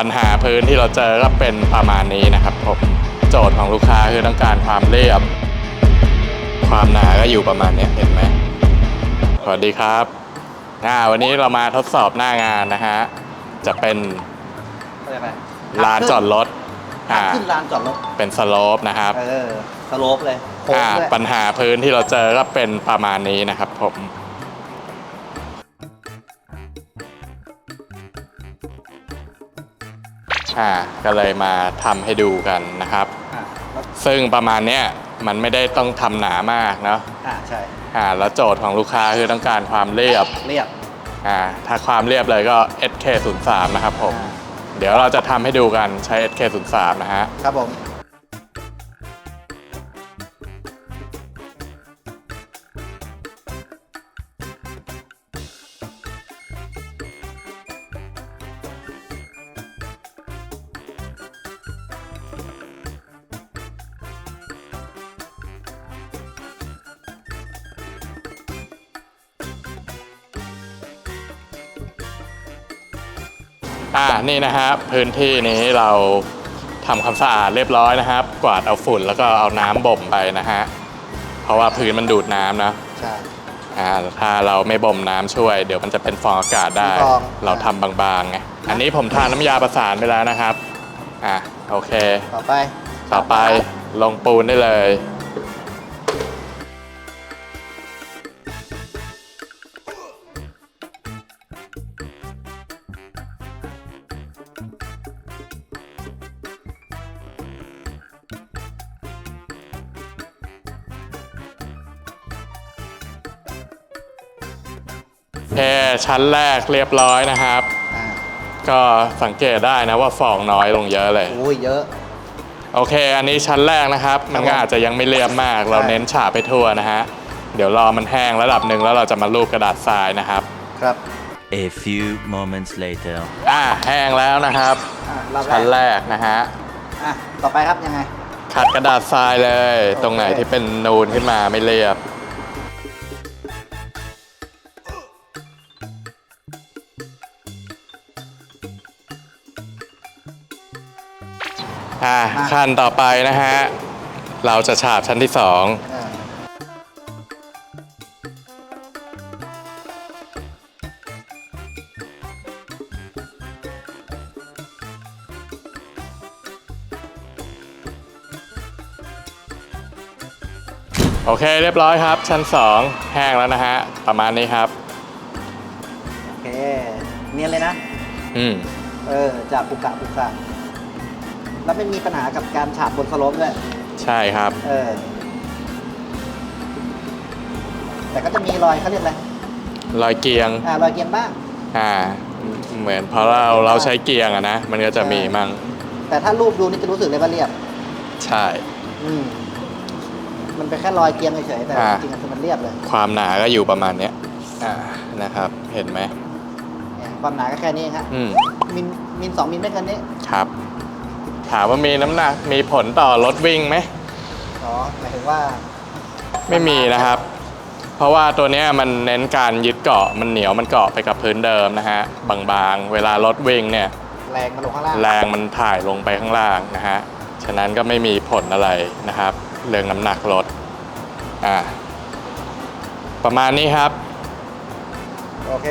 ปัญหาพื้นที่เราเจอก็เป็นประมาณนี้นะครับผมโจทย์ของลูกค้าคือต้องการความเรียบ ความหนาก็อยู่ประมาณเนี้ยเห็นไหมสวัสดีครับอ่าวันนี้เรามาทดสอบหน้างานนะฮะจะเป็นเขาเรียกอะไรลานจอดรถทาอ่างขึ้นลานจอดรถเป็นสโลปนะครับเออสโลปเลยโค้งอ่าด้วยปัญหาพื้นที่เราเจอก็เป็นประมาณนี้นะครับผม อ่าก็เลยมาทำให้ดูกันนะครับ อ่าแล้วซึ่งประมาณเนี้ยมันไม่ได้ต้องทำหนามากเนาะอ่าใช่อ่าแล้วโจทย์ของลูกค้าคือต้องการความเรียบเรียบอ่าถ้าความเรียบเลยก็ SK03 นะครับผม อ่าเดี๋ยวเราจะทำให้ดูกันใช้ SK03 นะฮะ ครับผม อ่านี่นะครับพื้นที่นี้เราทำความสะอาดเรียบร้อยนะครับ กวาดเอาฝุ่นแล้วก็เอาน้ำบ่มไปนะฮะเพราะว่าพื้นมันดูดน้ำนะใช่ อ่าถ้าเราไม่บ่มน้ำช่วย เดี๋ยวมันจะเป็นฟองอากาศได้ ฟอง เราทำบางๆไงอันนี้ผมทาน้ำยาประสานไปแล้วนะครับอะโอเค ต่อไปต่อไปลงปูนได้เลย แค่ชั้นแรกเรียบร้อยนะครับ อ่าก็สังเกตได้นะว่าฟองน้อยลงเยอะเลย โอ้ยเยอะ โอเค อันนี้ชั้นแรกนะครับ มันก็ผมอาจจะยังไม่เรียบมาก เราใช่เน้นฉาบไปทั่วนะฮะ เดี๋ยวรอมันแห้งระดับหนึ่งแล้วเราจะมาลูบกระดาษทรายนะครับ ครับ A few moments later. อ่าแห้งแล้วนะครับ อ่ารอบแรชั้นกแรกนะฮะ อะ ต่อไปครับยังไง ขัดกระดาษทรายเลยโอเคตรงไหนที่เป็นนูนขึ้นมาไม่เรียบ อ่าขั้นต่อไปนะฮะ เราจะฉาบชั้นที่สองอ่าโอเคเรียบร้อยครับ ชั้น 2 แห้งแล้วนะฮะ ประมาณนี้ครับ โอเค เนียนเลยนะ อืม เออจากปุกกะปุกกะ แล้วไม่มีปัญหากับการฉาบบนสโลปด้วยใช่ครับ เออ แต่ก็จะมีรอยเขาเรียกอะไรรอยเกียง อ่ารอยเกียงบ้าง อ่า เหมือนเพราะเราเราใช้เกียงอะนะ มันก็จะมีมั่งแต่ถ้ารูปดูนี่จะรู้สึกเลยว่าเรียบ ใช่ อืมมันเป็นแค่รอยเกียงเฉยๆแต่อ่า จริงๆคือมันเรียบเลยความหนาก็อยู่ประมาณเนี้ย อ่า นะครับ เห็นไหมเนี่ยความหนาก็แค่นี้เองฮะ อืม มิลมิลสองมิลไม่เกินนี้ ครับ ถามว่ามีน้ำหนักมีผลต่อรถวิ่งไหมอ๋อหมายถึงว่า ไม่มีนะครับ เพราะว่าตัวเนี้ยมันเน้นการยึดเกาะมันเหนียวมันเกาะไปกับพื้นเดิมนะฮะบางๆ เวลารถวิ่งเนี่ยแรงมันลงข้างล่างแรงมันถ่ายลงไปข้างล่างนะฮะฉะนั้นก็ไม่มีผลอะไรนะครับ เรื่องน้ำหนักรถอ่าประมาณนี้ครับ โอเค